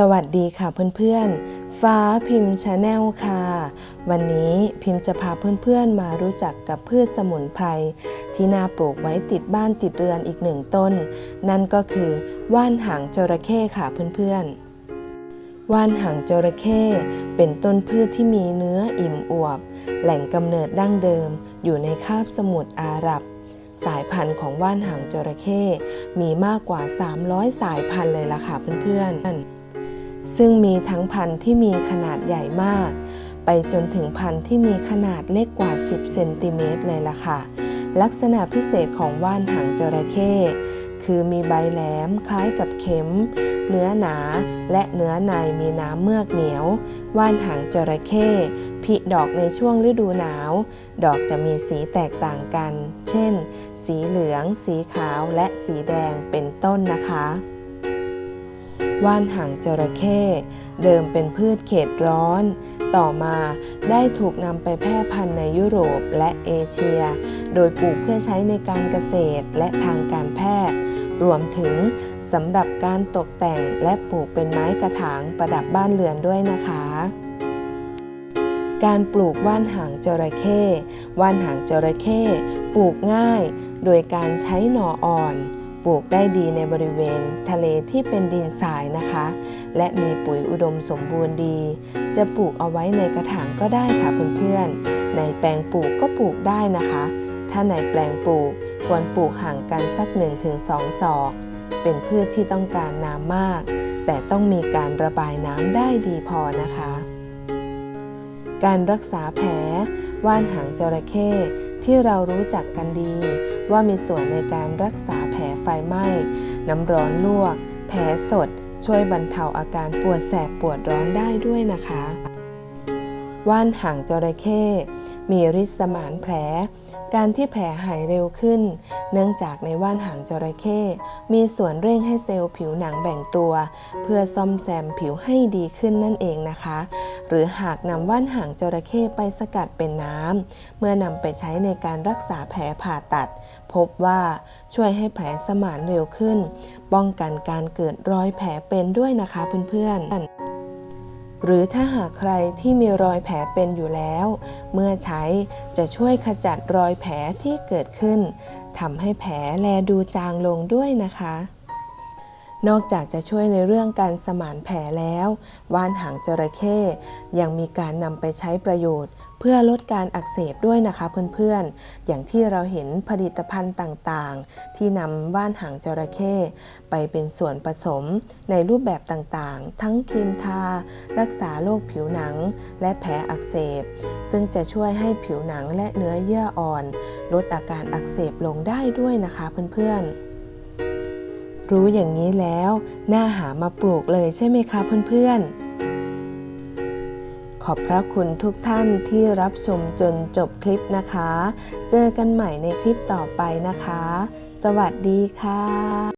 สวัสดีค่ะเพื่อนๆ ฟ้าพิมพ์ชาแนลค่ะ วันนี้พิมพ์จะพาเพื่อนๆมารู้จักกับพืชสมุนไพรที่น่าปลูกไว้ติดบ้านติดเรือนอีกหนึ่งต้น นั่นก็คือว่านหางจระเข้ค่ะเพื่อนๆ ว่านหางจระเข้เป็นต้นพืชที่มีเนื้ออิ่มอวบ แหล่งกำเนิดดั้งเดิม อยู่ในคาบสมุทรอาหรับ สายพันธุ์ของว่านหางจระเข้มีมากกว่า 300 สายพันธุ์เลยล่ะค่ะเพื่อนๆ ซึ่งมีทั้งพันธุ์ที่มีขนาดใหญ่มาก ไปจนถึงพันธุ์ที่มีขนาดเล็กกว่า 10 เซนติเมตรเลยล่ะค่ะ ลักษณะพิเศษของว่านหางจระเข้คือมีใบแหลมคล้ายกับเข็ม เนื้อหนาและเนื้อในมีน้ำเมือกเหนียว ว่านหางจระเข้ผลิดอกในช่วงฤดูหนาว ดอกจะมีสีแตกต่างกัน เช่น สีเหลือง สีขาวและสีแดงเป็นต้นนะคะ ว่านหางจระเข้เดิมเป็นพืชเขตร้อน ต่อมาได้ถูกนำไปแพร่พันธุ์ในยุโรปและเอเชีย โดยปลูกเพื่อใช้ในการเกษตรและทางการแพทย์ รวมถึงสำหรับการตกแต่งและปลูกเป็นไม้กระถางประดับบ้านเรือนด้วยนะคะการปลูกว่านหางจระเข้ว่านหางจระเข้ปลูกง่าย โดยการใช้หน่ออ่อน ปลูกได้ดีในบริเวณทะเลที่เป็นดินทรายนะคะ และมีปุ๋ยอุดมสมบูรณ์ดี จะปลูกเอาไว้ในกระถางก็ได้ค่ะเพื่อนๆ ในแปลงปลูกก็ปลูกได้นะคะ ถ้าในแปลงปลูกควรปลูกห่างกันสัก 1-2 ศอก เป็นพืชที่ต้องการน้ำมาก แต่ต้องมีการระบายน้ำได้ดีพอนะคะ การรักษาแผลว่านหางจระเข้ที่เรารู้จักกันดี ว่ามีส่วนในการรักษาแผลไฟไหม้ น้ำร้อนลวก แผลสด ช่วยบรรเทาอาการปวดแสบปวดร้อนได้ด้วยนะคะ ว่านหางจระเข้มีฤทธิ์สมานแผล การที่แผลหายเร็วขึ้น เนื่องจากในว่านหางจระเข้มีส่วนเร่งให้เซลล์ผิวหนังแบ่งตัว เพื่อซ่อมแซมผิวให้ดีขึ้นนั่นเองนะคะ หรือหากนำว่านหางจระเข้ไปสกัดเป็นน้ำเมื่อนำไปใช้ในการรักษาแผลผ่าตัด พบว่าช่วยให้แผลสมานเร็วขึ้น ป้องกันการเกิดรอยแผลเป็นด้วยนะคะเพื่อนๆ หรือถ้าหากใครที่มีรอยแผลเป็นอยู่แล้ว เมื่อใช้จะช่วยขจัดรอยแผลที่เกิดขึ้นทำให้แผลแลดูจางลงด้วยนะคะ นอกจากจะช่วยในเรื่องการสมานแผลแล้ว ว่านหางจระเข้ยังมีการนำไปใช้ประโยชน์ เพื่อลดการอักเสบด้วยนะคะเพื่อนๆ อย่างที่เราเห็นผลิตภัณฑ์ต่างๆ ที่นำว่านหางจระเข้ไปเป็นส่วนผสมในรูปแบบต่างๆ ทั้งครีมทา รักษาโรคผิวหนัง และแผลอักเสบ ซึ่งจะช่วยให้ผิวหนังและเนื้อเยื่ออ่อน ลดอาการอักเสบลงได้ด้วยนะคะเพื่อนๆ รู้อย่างนี้แล้วน่าหามาปลูกเลยใช่ไหมคะเพื่อนๆ ขอบพระคุณทุกท่านที่รับชมจนจบคลิปนะคะ เจอกันใหม่ในคลิปต่อไปนะคะ สวัสดีค่ะ